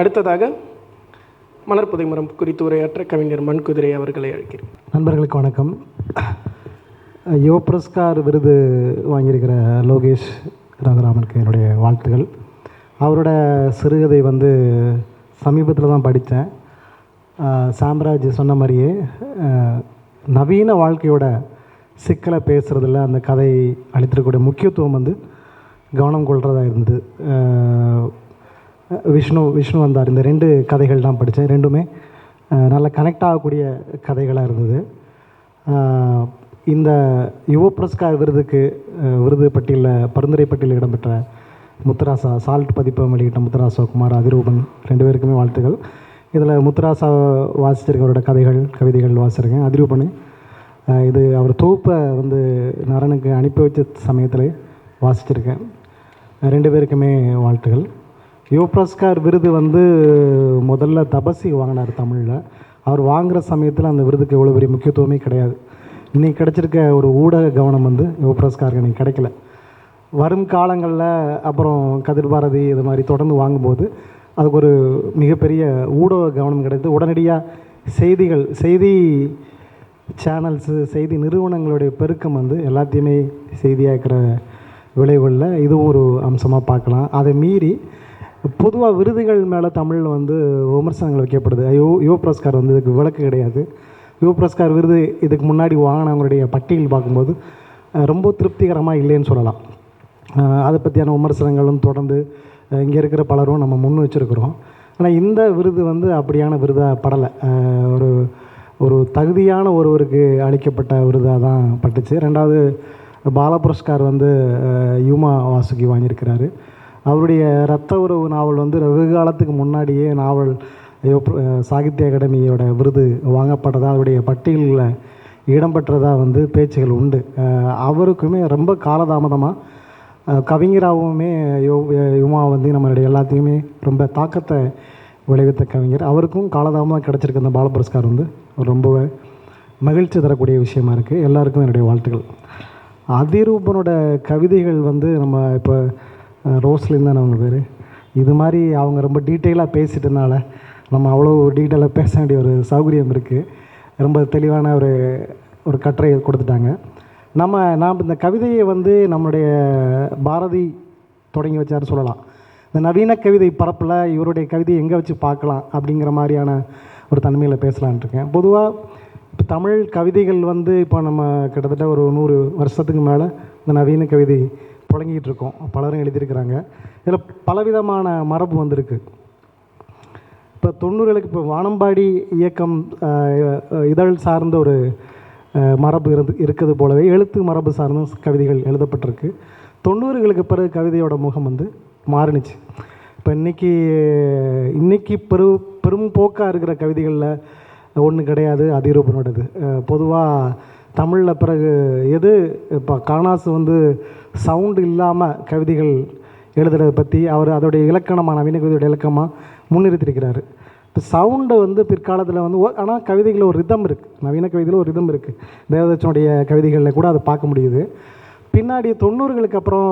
அடுத்ததாக மலர் மரம் குறித்து உரையாற்ற கவிஞர் மண்குதிரை அவர்களை அழைக்கிறேன். நண்பர்களுக்கு வணக்கம். யுவ புரஸ்கார் விருது வாங்கியிருக்கிற லோகேஷ் ரகுராமனுக்கு என்னுடைய வாழ்த்துகள் அவரோட சிறுகதை வந்து சமீபத்தில் தான் படித்தேன். சாம்ராஜ் சொன்ன மாதிரியே நவீன வாழ்க்கையோட சிக்கலை பேசுகிறதுல அந்த கதை அளித்திருக்கக்கூடிய முக்கியத்துவம் வந்து கவனம் கொள்கிறதா இருந்தது. விஷ்ணு விஷ்ணு வந்தார். இந்த ரெண்டு கதைகள் தான் படித்தேன். ரெண்டுமே நல்லா நல்ல கனெக்ட் ஆகக்கூடிய கதைகளாக இருந்தது. இந்த யுவ புரஸ்கார் விருதுக்கு விருது பட்டியலில் பரிந்துரை பட்டியலில் இடம்பெற்ற முத்துராசா சால்ட் பதிப்பகம் வெளியிட்ட முத்துராசா குமார் அதிரூபன் ரெண்டு பேருக்குமே வாழ்த்துக்கள். இதில் முத்துராசா வாசிச்சிருக்கவரோட கதைகள் கவிதைகள் வாசிச்சிருக்கேன். அதிரூபனை இது அவர் தொகுப்பை வந்து நரனுக்கு அனுப்பி வச்ச சமயத்தில் வாசிச்சிருக்கேன். ரெண்டு பேருக்குமே வாழ்த்துகள் யுவ விருது வந்து முதல்ல தபசி வாங்கினார் தமிழில். அவர் வாங்குகிற சமயத்தில் அந்த விருதுக்கு எவ்வளோ பெரிய முக்கியத்துவமே கிடையாது. இன்றைக்கி கிடச்சிருக்க ஒரு ஊடக கவனம் வந்து யுவ இன்றைக்கி கிடைக்கல. வரும் காலங்களில் அப்புறம் கதிர் பாரதி இது மாதிரி தொடர்ந்து வாங்கும்போது அதுக்கு ஒரு மிகப்பெரிய ஊடக கவனம் கிடைத்து உடனடியாக செய்திகள் செய்தி சேனல்ஸு செய்தி நிறுவனங்களுடைய பெருக்கம் வந்து எல்லாத்தையுமே செய்தியாக்கிற விளைவுகளில் இதுவும் ஒரு அம்சமாக பார்க்கலாம். அதை மீறி பொதுவாக விருதுகள் மேலே தமிழில் வந்து விமர்சனங்கள் வைக்கப்படுது. யோ யுவ புரஸ்கார் வந்து இதுக்கு விளக்கு கிடையாது. யுவ புரஸ்கார் விருது இதுக்கு முன்னாடி வாங்கினவங்களுடைய பட்டியல் பார்க்கும்போது ரொம்ப திருப்திகரமாக இல்லைன்னு சொல்லலாம். அதை பற்றியான விமர்சனங்களும் தொடர்ந்து இங்கே இருக்கிற பலரும் நம்ம முன் வச்சுருக்கிறோம். ஆனால் இந்த விருது வந்து அப்படியான விருதாக படலை. ஒரு ஒரு தகுதியான ஒருவருக்கு அளிக்கப்பட்ட விருதாக தான் பட்டுச்சு. ரெண்டாவது பால புரஸ்கார் வந்து யுமா யூமா வாசுகி வாங்கியிருக்கிறாரு. அவருடைய ரத்த உறவு நாவல் வந்து வெகு காலத்துக்கு முன்னாடியே நாவல் சாகித்ய அகாடமியோட விருது வாங்கப்பட்டதாக அவருடைய பட்டியலில் இடம்பெற்றதாக வந்து பேச்சுகள் உண்டு. அவருக்குமே ரொம்ப காலதாமதமாக கவிஞராகவுமே யோ யுமா வந்து நம்மளுடைய எல்லாத்தையுமே ரொம்ப தாக்கத்தை விளைவித்த கவிஞர். அவருக்கும் காலதாமதமாக கிடச்சிருக்க அந்த பால புரஸ்கார் வந்து ரொம்ப மகிழ்ச்சி தரக்கூடிய விஷயமா இருக்குது எல்லாருக்கும் என்னுடைய வாழ்த்துக்கள். அதிரூபனோட கவிதைகள் வந்து நம்ம இப்போ ரோஸ்லின் தானே அவங்க பேர். இது மாதிரி அவங்க ரொம்ப டீட்டெயிலாக பேசிட்டனால நம்ம அவ்வளோ டீட்டெயிலாக பேச வேண்டிய ஒரு சௌகரியம் இருக்குது ரொம்ப தெளிவான ஒரு ஒரு கட்டுரை கொடுத்துட்டாங்க. நம்ம நாம் இந்த கவிதையை வந்து நம்மளுடைய பாரதி தொடங்கி வச்சார் சொல்லலாம். இந்த நவீன கவிதை பரப்பில் இவருடைய கவிதை எங்கே வச்சு பார்க்கலாம் அப்படிங்கிற மாதிரியான ஒரு தன்மையில் பேசலான்ட்டு இருக்கேன். பொதுவாக இப்போ தமிழ் கவிதைகள் வந்து இப்போ நம்ம கிட்டத்தட்ட ஒரு நூறு வருஷத்துக்கு மேலே இந்த நவீன கவிதை புழங்கிட்டு இருக்கோம் பலரும் எழுதியிருக்கிறாங்க. இதில் பலவிதமான மரபு வந்திருக்கு. இப்போ தொண்ணூறுகளுக்கு இப்போ வானம்பாடி இயக்கம் இதழ் சார்ந்த ஒரு மரபு இருந்து இருக்கிறது போலவே எழுத்து மரபு சார்ந்த கவிதைகள் எழுதப்பட்டிருக்கு. தொண்ணூறுகளுக்கு பிறகு கவிதையோட முகம் வந்து மாறுனுச்சு. இப்போ இன்னைக்கு இன்னைக்கு பெரு பெரும் போக்காக இருக்கிற கவிதைகளில் ஒன்று கிடையாது அதிரூபனோடது. பொதுவாக தமிழில் பிறகு எது? இப்போ காணாசு வந்து சவுண்டு இல்லாமல் கவிதைகள் எழுதுறதை பற்றி அவர் அதோடைய இலக்கணமாக நவீன கவிதையோட இலக்கணமாக முன்னிறுத்தியிருக்கிறார் இப்போ சவுண்டு வந்து பிற்காலத்தில் வந்து ஆனால் கவிதைகளில் ஒரு ரிதம் இருக்குது நவீன கவிதையில் ஒரு ரிதம் இருக்குது தேவதச்சனுடைய கவிதைகளில் கூட அதை பார்க்க முடியுது. பின்னாடி தொண்ணூறுகளுக்கு அப்புறம்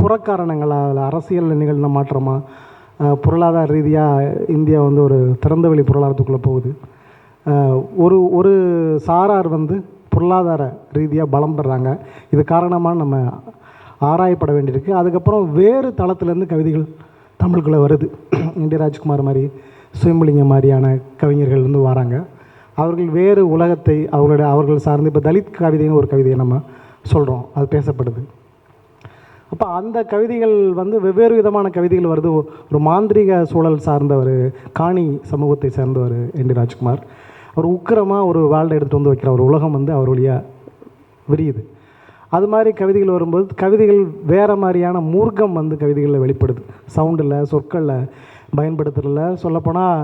புறக்காரணங்களால் அரசியல் நிகழ்ந்த மாற்றமாக பொருளாதார ரீதியாக இந்தியா வந்து ஒரு திறந்தவெளி பொருளாதாரத்துக்குள்ளே போகுது. ஒரு ஒரு சாரார் வந்து பொருளாதார ரீதியாக பலம் பெறாங்க. இது காரணமாக நம்ம ஆராயப்பட வேண்டியிருக்கு. அதுக்கப்புறம் வேறு தளத்துலேருந்து கவிதைகள் தமிழுக்குள்ளே வருது. இந்திய ராஜ்குமார் மாதிரி சுயம்புலிங்க மாதிரியான கவிஞர்கள் வந்து வராங்க. அவர்கள் வேறு உலகத்தை அவர்களுடைய அவர்கள் சார்ந்து இப்போ தலித் கவிதைன்னு ஒரு கவிதையை நம்ம சொல்கிறோம் அது பேசப்படுது. அப்போ அந்த கவிதைகள் வந்து வெவ்வேறு விதமான கவிதைகள் வருது. ஒரு மாந்திரீக சூழல் சார்ந்த ஒரு காணி சமூகத்தை சேர்ந்தவர் என் டி ராஜ்குமார். ஒரு உக்கிரமாக ஒரு வேர்ல்டை எடுத்துகிட்டு வந்து வைக்கிற ஒரு உலகம் வந்து அவர் வழியாக விரியுது. அது மாதிரி கவிதைகள் வரும்போது கவிதைகள் வேறு மாதிரியான மூர்க்கம் வந்து கவிதைகளில் வெளிப்படுது. சவுண்டில் சொற்களில் பயன்படுத்துறதுல சொல்லப்போனால்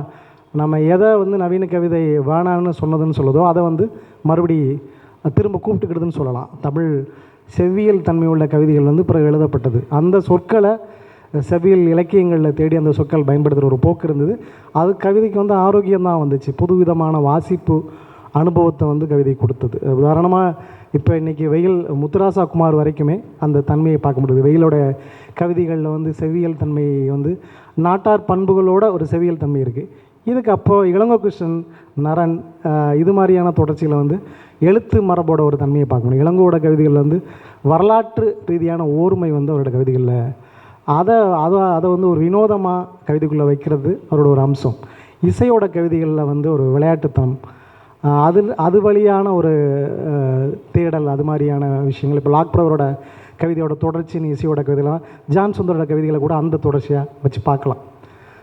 நம்ம எதை வந்து நவீன கவிதை வேணான்னு சொன்னதுன்னு சொல்லுதோ அதை வந்து மறுபடி திரும்ப கூப்பிட்டுக்கிடுதுன்னு சொல்லலாம். தமிழ் செவ்வியல் தன்மை உள்ள கவிதைகள் வந்து பிறகு எழுதப்பட்டது. அந்த சொற்களை செவ்வியல் இலக்கியங்களில் தேடி அந்த சொற்கள் பயன்படுத்துகிற ஒரு போக்கு இருந்தது. அது கவிதைக்கு வந்து ஆரோக்கியம் தான் வந்துச்சு. புதுவிதமான வாசிப்பு அனுபவத்தை வந்து கவிதை கொடுத்தது. உதாரணமாக இப்போ இன்றைக்கி வெயில் முத்துராசா குமார் வரைக்குமே அந்த தன்மையை பார்க்க முடியுது. வெயிலோட கவிதைகளில் வந்து செவ்வியல் தன்மையை வந்து நாட்டார் பண்புகளோட ஒரு செவியல் தன்மை இருக்குது இதுக்கு அப்போது இளங்கோ கிருஷ்ணன் நரன் இது மாதிரியான தொடர்ச்சியில் வந்து எழுத்து மரபோட ஒரு தன்மையை பார்க்க முடியும். கவிதைகள் கவிதைகளில் வந்து வரலாற்று ரீதியான ஓர்மை வந்து அவரோட கவிதைகளில் அதை அதை அதை வந்து ஒரு வினோதமாக கவிதைக்குள்ளே வைக்கிறது அவரோட ஒரு அம்சம். இசையோட கவிதைகளில் வந்து ஒரு விளையாட்டுத்தனம். அதில் அது அது வழியான ஒரு தேடல் அது மாதிரியான விஷயங்கள். இப்போ லாக்ப்ரவரோட கவிதையோட தொடர்ச்சின்னு இசையோட கவிதைலாம் ஜான் சுந்தரோட கவிதைகளை கூட அந்த தொடர்ச்சியாக வச்சு பார்க்கலாம்.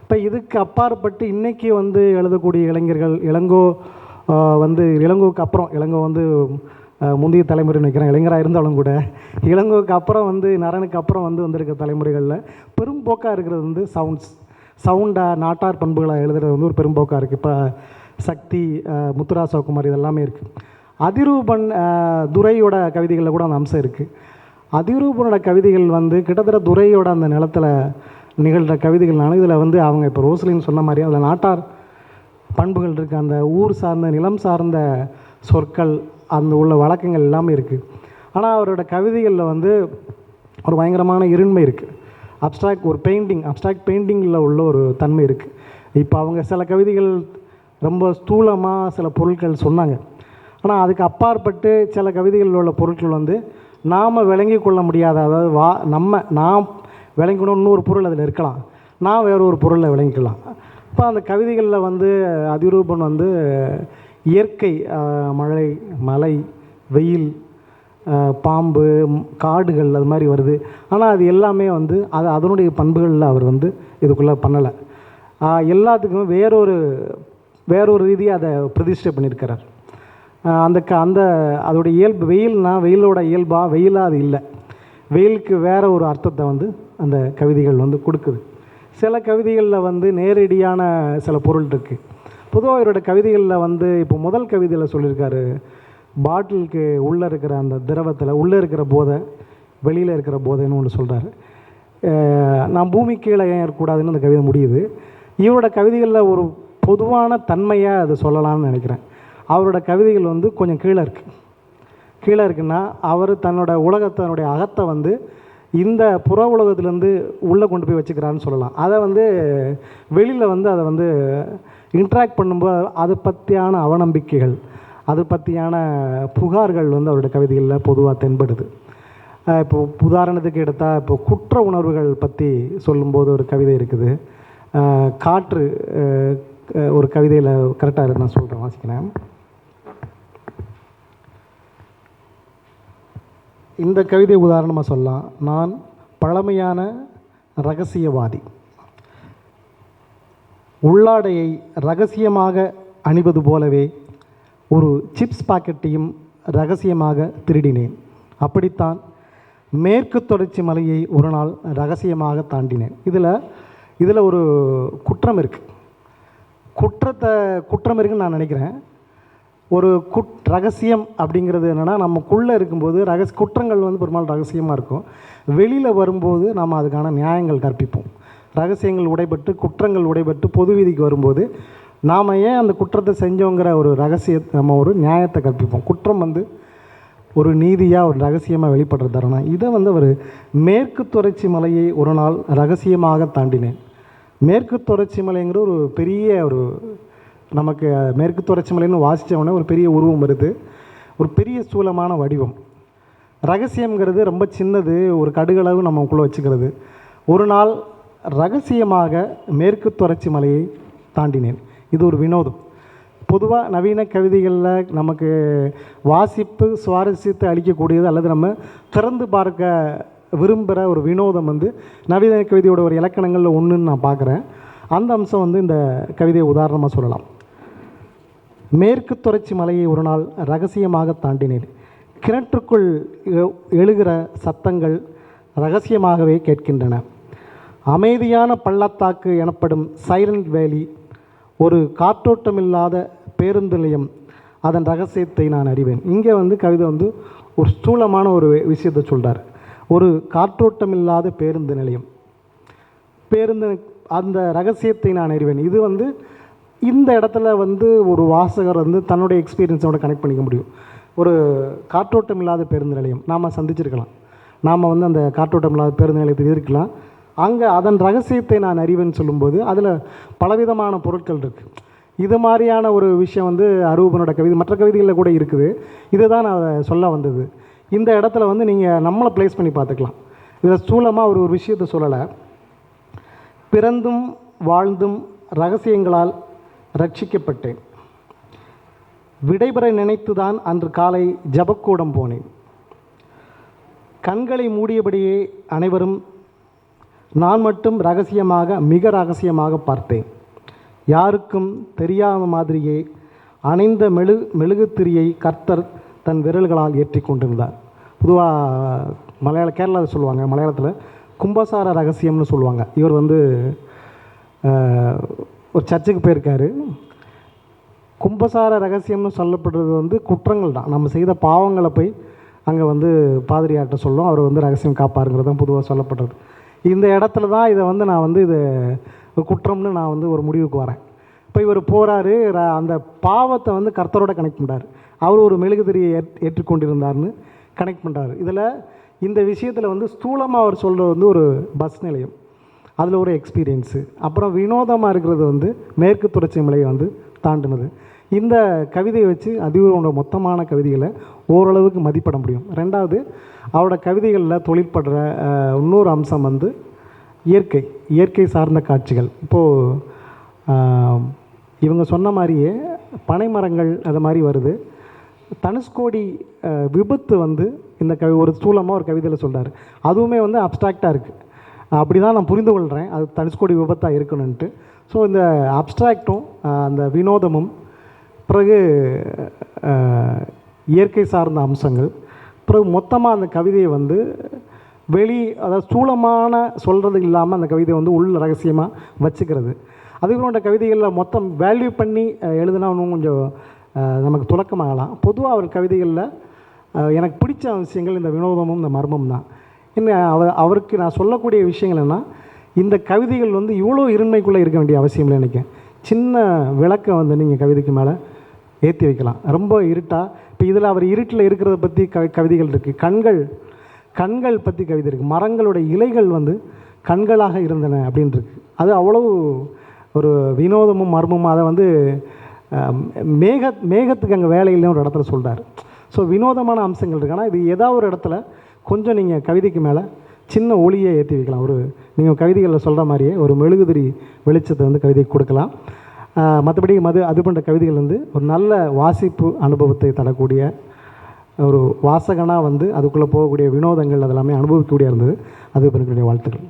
இப்போ இதுக்கு அப்பாற்பட்டு இன்றைக்கி வந்து எழுதக்கூடிய இளைஞர்கள் இளங்கோ வந்து இளங்கோவுக்கு அப்புறம் இளங்கோ வந்து முந்தைய தலைமுறை வைக்கிறேன் இளைஞராக இருந்தாலும் கூட இளங்கோவுக்கு அப்புறம் வந்து நரனுக்கு அப்புறம் வந்து வந்திருக்க தலைமுறைகளில் பெரும்போக்காக இருக்கிறது வந்து சவுண்ட்ஸ் சவுண்டாக நாட்டார் பண்புகளாக எழுதுறது வந்து ஒரு பெரும்போக்காக இருக்குது இப்போ சக்தி முத்துரா சிவகுமார் இதெல்லாமே இருக்குது அதிரூபன் துரையோட கவிதைகளில் கூட அந்த அம்சம் இருக்குது அதிரூபனோட கவிதைகள் வந்து கிட்டத்தட்ட துரையோட அந்த நிலத்தில் நிகழ்கிற கவிதைகள்னால இதில் வந்து அவங்க இப்போ ரோஸ்லின்னு சொன்ன மாதிரி அதில் நாட்டார் பண்புகள் இருக்குது அந்த ஊர் சார்ந்த நிலம் சார்ந்த சொற்கள் அந்த உள்ள வழக்கங்கள் எல்லாமே இருக்குது ஆனால் அவரோட கவிதைகளில் வந்து ஒரு பயங்கரமான இருண்மை இருக்குது அப்ட்ராக்ட் ஒரு பெயிண்டிங் அப்ட்ராக்ட் பெயிண்டிங்கில் உள்ள ஒரு தன்மை இருக்குது இப்போ அவங்க சில கவிதைகள் ரொம்ப ஸ்தூலமாக சில பொருட்கள் சொன்னாங்க. ஆனால் அதுக்கு அப்பாற்பட்டு சில கவிதைகளில் உள்ள பொருட்கள் வந்து நாம் விளங்கி கொள்ள முடியாத அதாவது வா நம்ம நாம் விளங்கணும் இன்னொரு பொருள் அதில் இருக்கலாம். நான் வேறு ஒரு பொருளை விளங்கிக்கலாம். இப்போ அந்த கவிதைகளில் வந்து அதிரூபன் வந்து இயற்கை மழை மலை வெயில் பாம்பு காடுகள் அது மாதிரி வருது. ஆனால் அது எல்லாமே வந்து அது அதனுடைய பண்புகளில் அவர் வந்து இதுக்குள்ளே பண்ணலை. எல்லாத்துக்குமே வேறொரு வேறொரு ரீதியாக அதை பிரதிஷ்டை பண்ணியிருக்கிறார். அந்த க அந்த அதோடைய இயல்பு வெயில்னா வெயிலோட இயல்பா வெயிலாக அது இல்லை. வெயிலுக்கு வேறு ஒரு அர்த்தத்தை வந்து அந்த கவிதைகள் வந்து கொடுக்குது. சில கவிதைகளில் வந்து நேரடியான சில பொருள் இருக்குது பொதுவாக இவரோட கவிதைகளில் வந்து இப்போ முதல் கவிதையில் சொல்லியிருக்காரு பாட்டிலுக்கு உள்ளே இருக்கிற அந்த திரவத்தில் உள்ளே இருக்கிற போதை வெளியில் இருக்கிற போதைன்னு ஒன்று சொல்கிறாரு நான் பூமி கீழே ஏன் இருக்கக்கூடாதுன்னு அந்த கவிதை முடியுது. இவரோட கவிதைகளில் ஒரு பொதுவான தன்மையாக அது சொல்லலாம்னு நினைக்கிறேன். அவரோட கவிதைகள் வந்து கொஞ்சம் கீழே இருக்குது கீழே இருக்குன்னா அவர் தன்னோட உலகத்தனுடைய அகத்தை வந்து இந்த புற உலகத்துலேருந்து உள்ளே கொண்டு போய் வச்சுக்கிறான்னு சொல்லலாம். அதை வந்து வெளியில் வந்து அதை வந்து இன்ட்ராக்ட் பண்ணும்போது அதை பற்றியான அவநம்பிக்கைகள் அது பற்றியான புகார்கள் வந்து அவருடைய கவிதைகளில் பொதுவாக தென்படுது. இப்போது உதாரணத்துக்கு எடுத்தால் இப்போது குற்ற உணர்வுகள் பற்றி சொல்லும்போது ஒரு கவிதை இருக்குது. காற்று ஒரு கவிதையில் கரெக்டாக நான் சொல்கிறேன் வாசிக்கிறேன். இந்த கவிதை உதாரணமாக சொல்லலாம். நான் பழமையான ரகசியவாதி. உள்ளாடையை ரகசியமாக அணிவது போலவே ஒரு சிப்ஸ் பாக்கெட்டையும் ரகசியமாக திருடினேன். அப்படித்தான் மேற்கு தொடர்ச்சி மலையை ஒரு நாள் ரகசியமாக தாண்டினேன். இதில் இதில் ஒரு குற்றம் இருக்குது குற்றத்தை குற்றம் இருக்குன்னு நான் நினைக்கிறேன். ஒரு குட் ரகசியம் அப்படிங்கிறது என்னென்னா நமக்குள்ளே இருக்கும்போது ரகசி குற்றங்கள் வந்து பெரும்பாலும் ரகசியமாக இருக்கும். வெளியில் வரும்போது நாம் அதுக்கான நியாயங்கள் கற்பிப்போம். ரகசியங்கள் உடைபட்டு குற்றங்கள் உடைபட்டு பொது வீதிக்கு வரும்போது நாம் ஏன் அந்த குற்றத்தை செஞ்சோங்கிற ஒரு ரகசிய நம்ம ஒரு நியாயத்தை கற்பிப்போம். குற்றம் வந்து ஒரு நீதியாக ஒரு ரகசியமாக வெளிப்படுற தருணம். இதை வந்து அவர் மேற்கு தொடர்ச்சி மலையை ஒரு நாள் ரகசியமாக தாண்டினேன். மேற்கு தொடர்ச்சி மலைங்கிற ஒரு பெரிய ஒரு நமக்கு மேற்கு தொடர்ச்சி மலைன்னு வாசித்தவொடனே ஒரு பெரிய உருவம் வருது. ஒரு பெரிய ஸ்தூலமான வடிவம். ரகசியம்ங்கிறது ரொம்ப சின்னது ஒரு கடுகளவு நமக்குள்ளே வச்சுக்கிறது. ஒரு நாள் ரகசியமாக மேற்கு தொடர்ச்சி மலையை தாண்டினேன். இது ஒரு வினோதம். பொதுவாக நவீன கவிதைகளில் நமக்கு வாசிப்பு சுவாரஸ்யத்தை அளிக்கக்கூடியது அல்லது நம்ம திறந்து பார்க்க விரும்புகிற ஒரு வினோதம் வந்து நவீன கவிதையோட ஒரு இலக்கணங்களில் ஒன்றுன்னு நான் பார்க்குறேன் அந்த அம்சம் வந்து இந்த கவிதையை உதாரணமாக சொல்லலாம். மேற்கு தொடர்ச்சி மலையை ஒரு நாள் ரகசியமாக தாண்டினேன். கிணற்றுக்குள் எழுகிற சத்தங்கள் ரகசியமாகவே கேட்கின்றன. அமைதியான பள்ளத்தாக்கு எனப்படும் சைலண்ட் வேலி ஒரு காற்றோட்டமில்லாத பேருந்து நிலையம் அதன் ரகசியத்தை நான் அறிவேன். இங்கே வந்து கவிதை வந்து ஒரு ஸ்தூலமான ஒரு விஷயத்தை சொல்கிறார் ஒரு காற்றோட்டமில்லாத பேருந்து நிலையம். பேருந்து அந்த ரகசியத்தை நான் அறிவேன். இது வந்து இந்த இடத்துல வந்து ஒரு வாசகர் வந்து தன்னுடைய எக்ஸ்பீரியன்ஸோட கனெக்ட் பண்ணிக்க முடியும். ஒரு காற்றோட்டம் இல்லாத பேருந்து நிலையம் நாம் சந்திச்சிருக்கலாம். நாம் வந்து அந்த காற்றோட்டம் இல்லாத பேருந்து நிலையத்தில் இருக்கலாம். அங்கே அதன் ரகசியத்தை நான் அறிவேன்னு சொல்லும்போது அதில் பலவிதமான பொருட்கள் இருக்குது இது மாதிரியான ஒரு விஷயம் வந்து அரூபனோட கவிதை மற்ற கவிதைகளில் கூட இருக்குது. இதுதான் நான் சொல்ல வந்தது. இந்த இடத்துல வந்து நீங்கள் நம்மளை ப்ளேஸ் பண்ணி பார்த்துக்கலாம். இதில் ஸ்தூலமாக ஒரு ஒரு விஷயத்தை சொல்லலை. பிறந்தும் வாழ்ந்தும் ரகசியங்களால் ரட்சிக்கப்பட்டேன். விடைபெற நினைத்துதான் அன்று காலை ஜபக்கூடம் போனேன். கண்களை மூடியபடியே அனைவரும் நான் மட்டும் ரகசியமாக மிக ரகசியமாக பார்த்தேன். யாருக்கும் தெரியாத மாதிரியே அணைந்த மெழு மெழுகுத்திரியை கர்த்தர் தன் விரல்களால் ஏற்றி கொண்டிருந்தார். பொதுவாக மலையாள கேரளாவில் சொல்லுவாங்க மலையாளத்தில் கும்பசார ரகசியம்னு சொல்லுவாங்க. இவர் வந்து ஒரு சர்ச்சுக்கு போயிருக்காரு. கும்பசார ரகசியம்னு சொல்லப்படுறது வந்து குற்றங்கள் தான். நம்ம செய்த பாவங்களை போய் அங்கே வந்து பாதிரியார்கிட்ட சொல்லும் அவர் வந்து ரகசியம் காப்பாருங்கிறது தான் பொதுவாக சொல்லப்படுறது. இந்த இடத்துல தான் இதை வந்து நான் வந்து இது குற்றம்னு நான் வந்து ஒரு முடிவுக்கு வரேன். இப்போ இவர் போகிறாரு அந்த பாவத்தை வந்து கர்த்தரோட கனெக்ட் பண்ணுறாரு அவர் ஒரு மெழுகுதிரியை ஏற் ஏற்றுக்கொண்டிருந்தார்னு கனெக்ட் பண்ணுறாரு இதில் இந்த விஷயத்தில் வந்து ஸ்தூலமாக அவர் சொல்கிறது வந்து ஒரு பஸ் நிலையம். அதில் ஒரு எக்ஸ்பீரியன்ஸு அப்புறம் வினோதமாக இருக்கிறது வந்து மேற்கு தொடர்ச்சி மலையை வந்து தாண்டினது. இந்த கவிதையை வச்சு அதிபரோட மொத்தமான கவிதைகளை ஓரளவுக்கு மதிப்பிட முடியும். ரெண்டாவது அவரோட கவிதைகளில் தொழிற்படுற இன்னொரு அம்சம் வந்து இயற்கை இயற்கை சார்ந்த காட்சிகள். இப்போது இவங்க சொன்ன மாதிரியே பனை மரங்கள் அது மாதிரி வருது. தனுஷ்கோடி விபத்து வந்து இந்த கவி ஒரு ஸ்தூலமாக ஒரு கவிதையில் சொல்கிறார் அதுவுமே வந்து அப்ட்ராக்டாக இருக்குது அப்படி தான் நான் புரிந்து கொள்கிறேன் அது தனுஷ்கோடி விபத்தாக இருக்கணுன்ட்டு ஸோ இந்த அப்ட்ராக்டும் அந்த வினோதமும் பிறகு இயற்கை சார்ந்த அம்சங்கள் பிறகு மொத்தமாக அந்த கவிதையை வந்து வெளி அதாவது ஸ்தூலமான சொல்கிறது இல்லாமல் அந்த கவிதையை வந்து உள் ரகசியமாக வச்சுக்கிறது. அதுகளோட கவிதைகளில் மொத்தம் வேல்யூ பண்ணி எழுதுனா இன்னும் கொஞ்சம் நமக்கு துலக்கமாகலாம். பொதுவாக அவர் கவிதைகளில் எனக்கு பிடிச்ச விஷயங்கள் இந்த வினோதமும் இந்த மர்மம் தான். என்ன அவர் அவருக்கு நான் சொல்லக்கூடிய விஷயங்கள் என்ன இந்த கவிதைகள் வந்து இவ்வளோ இருண்மைக்குள்ளே இருக்க வேண்டிய அவசியம் இல்லை நினைக்கிறேன். சின்ன விளக்கை வந்து நீங்கள் கவிதைக்கு மேலே ஏற்றி வைக்கலாம். ரொம்ப இருட்டாக இப்போ இதில் அவர் இருட்டில் இருக்கிறத பற்றி கவி கவிதைகள் இருக்குது கண்கள் கண்கள் பற்றி கவிதை இருக்குது மரங்களோட இலைகள் வந்து கண்களாக இருந்தன அப்படின்னு இருக்கு. அது அவ்வளவு ஒரு வினோதமும் மர்மமும் அதை வந்து மேக மேகத்துக்கு அங்கே வேலையில்லைன்னு ஒரு இடத்துல சொல்கிறார் ஸோ வினோதமான அம்சங்கள் இருக்கு. ஆனால் இது ஏதாவது ஒரு இடத்துல கொஞ்சம் நீங்கள் கவிதைக்கு மேலே சின்ன ஒளியை ஏற்றி வைக்கலாம். ஒரு நீங்கள் கவிதைகளில் சொல்கிற மாதிரியே ஒரு மெழுகுதிரி வெளிச்சத்தை வந்து கவிதைக்கு கொடுக்கலாம். மற்றபடி மது அது போன்ற கவிதைகள் வந்து ஒரு நல்ல வாசிப்பு அனுபவத்தை தரக்கூடிய ஒரு வாசகனாக வந்து அதுக்குள்ளே போகக்கூடிய வினோதங்கள் அதெல்லாமே அனுபவிக்கக்கூடிய இருந்தது. அது என்னுடைய வாழ்த்துக்கள்.